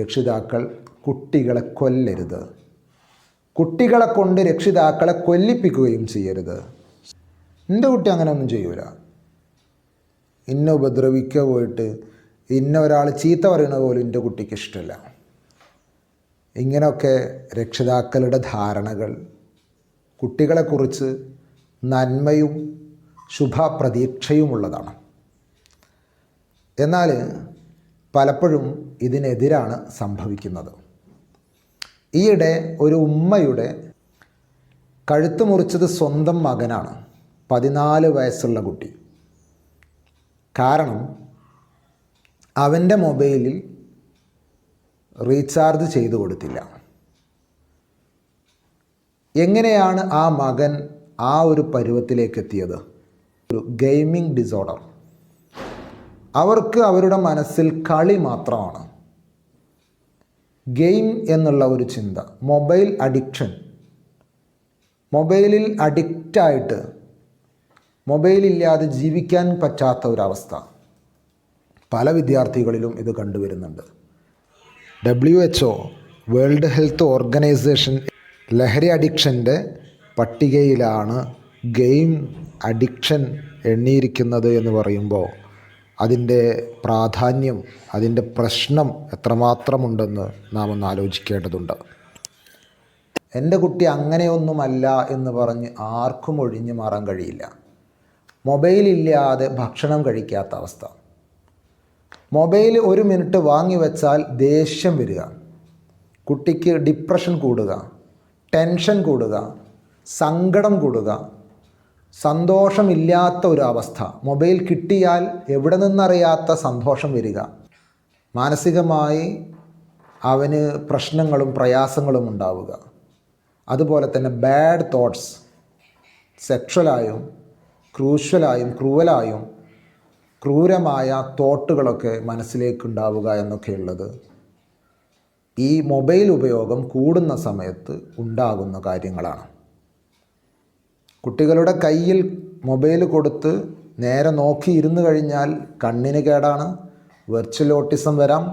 രക്ഷിതാക്കൾ കുട്ടികളെ കൊല്ലരുത്. കുട്ടികളെ കൊണ്ട് രക്ഷിതാക്കളെ കൊല്ലിപ്പിക്കുകയും ചെയ്യരുത്. എന്റെ കുട്ടി അങ്ങനെ ഒന്നും ചെയ്യൂല. ഇന്ന ഉപദ്രവിക്കുക പോയിട്ട് ഇന്ന ഒരാൾ ചീത്ത പറയുന്നത് പോലും എന്റെ കുട്ടിക്ക് ഇഷ്ടമല്ല. ഇങ്ങനെയൊക്കെ രക്ഷിതാക്കളുടെ ധാരണകൾ കുട്ടികളെക്കുറിച്ച് നന്മയും ശുഭപ്രതീക്ഷയുമുള്ളതാണ്. എന്നാൽ പലപ്പോഴും ഇതിനെതിരാണ് സംഭവിക്കുന്നത്. ഈയിടെ ഒരു ഉമ്മയുടെ കഴുത്ത് മുറിച്ചത് സ്വന്തം മകനാണ്. പതിനാല് വയസ്സുള്ള കുട്ടി. കാരണം അവന്റെ മൊബൈലിൽ റീചാർജ് ചെയ്തു കൊടുത്തില്ല. എങ്ങനെയാണ് ആ മകൻ ആ ഒരു പരുവത്തിലേക്ക് എത്തിയത്? ഒരു ഗെയിമിംഗ് ഡിസോർഡർ. അവർക്ക് അവരുടെ മനസ്സിൽ കളി മാത്രമാണ്. ഗെയിം എന്നുള്ള ഒരു ചിന്ത മൊബൈൽ അഡിക്ഷൻ. മൊബൈലിൽ അഡിക്റ്റായിട്ട് മൊബൈലില്ലാതെ ജീവിക്കാൻ പറ്റാത്ത ഒരവസ്ഥ. പല വിദ്യാർത്ഥികളിലും ഇത് കണ്ടുവരുന്നുണ്ട്. W H O World Health Organization ലഹരി അഡിക്ഷന്റെ പട്ടികയിലാണ് ഗെയിം അഡിക്ഷൻ എണ്ണിയിരിക്കുന്നത് എന്ന് പറയുമ്പോൾ അതിന്റെ പ്രാധാന്യം അതിന്റെ പ്രശ്നം എത്രമാത്രമുണ്ടെന്ന് നാം ഒന്ന് ആലോചിക്കേണ്ടതുണ്ട്. എന്റെ കുട്ടി അങ്ങനെയൊന്നുമല്ല എന്ന് പറഞ്ഞ് ആർക്കും ഒഴിഞ്ഞു മാറാൻ കഴിയില്ല. മൊബൈലില്ലാതെ ഭക്ഷണം കഴിക്കാത്ത അവസ്ഥ. മൊബൈൽ ഒരു മിനിറ്റ് വാങ്ങി വെച്ചാൽ ദേഷ്യം വരിക. കുട്ടിക്ക് ഡിപ്രഷൻ കൂടുക ടെൻഷൻ കൂടുക സങ്കടം കൂടുക സന്തോഷമില്ലാത്ത ഒരു അവസ്ഥ മൊബൈൽ കിട്ടിയാൽ എവിടെ നിന്നറിയാത്ത സന്തോഷം വരിക. മാനസികമായി അവന് പ്രശ്നങ്ങളും പ്രയാസങ്ങളും ഉണ്ടാവുക. അതുപോലെ തന്നെ ബാഡ് തോട്ട്സ് സെക്ഷലായും ക്രൂഷ്യലായും ക്രൂവലായും ക്രൂരമായ തോട്ടുകളൊക്കെ മനസ്സിലേക്ക് ഉണ്ടാവുക എന്നൊക്കെയുള്ളത് ഈ മൊബൈൽ ഉപയോഗം കൂടുന്ന സമയത്ത് ഉണ്ടാകുന്ന കാര്യങ്ങളാണ്. കുട്ടികളുടെ കയ്യിൽ മൊബൈൽ കൊടുത്ത് നേരെ നോക്കി ഇരുന്ന് കഴിഞ്ഞാൽ കണ്ണിന് കേടാണ് വെർച്വൽ ഓട്ടിസം വരാം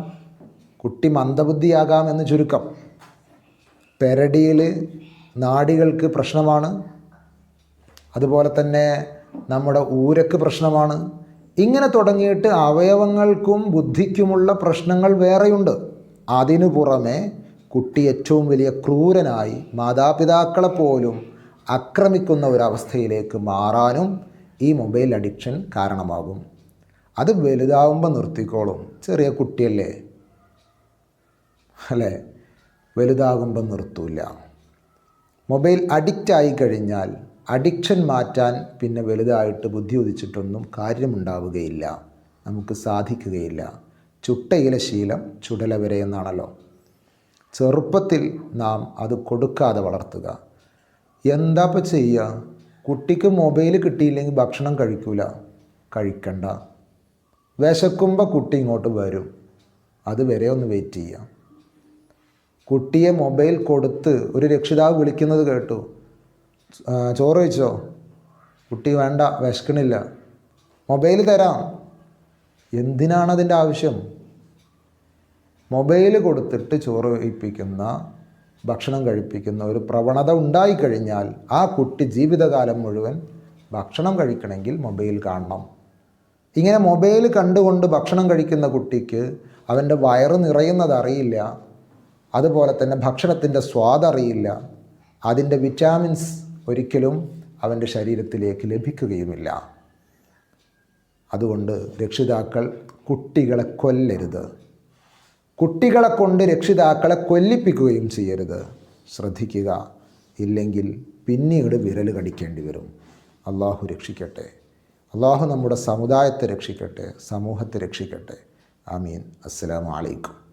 കുട്ടി മന്ദബുദ്ധിയാകാം എന്ന് ചുരുക്കം. പെരടിയിൽ നാടികൾക്ക് പ്രശ്നമാണ് അതുപോലെ തന്നെ നമ്മുടെ ഊരക്ക് പ്രശ്നമാണ്. ഇങ്ങനെ തുടങ്ങിയിട്ട് അവയവങ്ങൾക്കും ബുദ്ധിക്കുമുള്ള പ്രശ്നങ്ങൾ വേറെയുണ്ട്. അതിനു പുറമെ കുട്ടി ഏറ്റവും വലിയ ക്രൂരനായി മാതാപിതാക്കളെ പോലും ആക്രമിക്കുന്ന ഒരവസ്ഥയിലേക്ക് മാറാനും ഈ മൊബൈൽ അഡിക്ഷൻ കാരണമാകും. അത് വലുതാവുമ്പോൾ നിർത്തിക്കോളും. ചെറിയ കുട്ടിയല്ലേ? അല്ലേ? വലുതാകുമ്പോൾ നിർത്തൂല. മൊബൈൽ അഡിക്റ്റ് ആയി കഴിഞ്ഞാൽ അഡിക്ഷൻ മാറ്റാൻ പിന്നെ വലുതായിട്ട് ബുദ്ധി ഉദിച്ചിട്ടൊന്നും കാര്യമുണ്ടാവുകയില്ല. നമുക്ക് സാധിക്കുകയില്ല. ചുട്ടയിലെ ശീലം ചുടല വരെ എന്നാണല്ലോ. ചെറുപ്പത്തിൽ നാം അത് കൊടുക്കാതെ വളർത്തുക. എന്താ ഇപ്പം ചെയ്യുക കുട്ടിക്ക് മൊബൈൽ കിട്ടിയില്ലെങ്കിൽ ഭക്ഷണം കഴിക്കൂല. കഴിക്കണ്ട. വിശക്കുമ്പോൾ കുട്ടി ഇങ്ങോട്ട് വരും. അത് വരെ ഒന്ന് വെയിറ്റ് ചെയ്യാം. കുട്ടിയെ മൊബൈൽ കൊടുത്ത് ഒരു രക്ഷിതാവ് വിളിക്കുന്നത് കേട്ടു. "ആ, ചോറ് വെച്ചോ കുട്ടി വേണ്ട വിശക്കണില്ല മൊബൈൽ തരാം. എന്തിനാണ് അതിന്റെ ആവശ്യം? മൊബൈൽ കൊടുത്തിട്ട് ചോറ് കഴിപ്പിക്കുന്ന ഭക്ഷണം കഴിപ്പിക്കുന്ന ഒരു പ്രവണത ഉണ്ടായിക്കഴിഞ്ഞാൽ ആ കുട്ടി ജീവിതകാലം മുഴുവൻ ഭക്ഷണം കഴിക്കണമെങ്കിൽ മൊബൈൽ കാണണം. ഇങ്ങനെ മൊബൈൽ കണ്ടുകൊണ്ട് ഭക്ഷണം കഴിക്കുന്ന കുട്ടിക്ക് അവന്റെ വയറ് നിറയുന്നത് അറിയില്ല. അതുപോലെ തന്നെ ഭക്ഷണത്തിന്റെ സ്വാദ് അറിയില്ല. അതിന്റെ വിറ്റാമിൻസ് ഒരിക്കലും അവന്റെ ശരീരത്തിലേക്ക് ലഭിക്കുകയുമില്ല. അതുകൊണ്ട് രക്ഷിതാക്കൾ കുട്ടികളെ കൊല്ലരുത്. കുട്ടികളെ കൊണ്ട് രക്ഷിതാക്കളെ കൊല്ലിപ്പിക്കുകയും ചെയ്യരുത്. ശ്രദ്ധിക്കുക. ഇല്ലെങ്കിൽ പിന്നീട് വിരൽ കടിക്കേണ്ടി വരും. അള്ളാഹു രക്ഷിക്കട്ടെ. അള്ളാഹു നമ്മുടെ സമുദായത്തെ രക്ഷിക്കട്ടെ. സമൂഹത്തെ രക്ഷിക്കട്ടെ. ആമീൻ. അസ്സലാമു അലൈക്കും.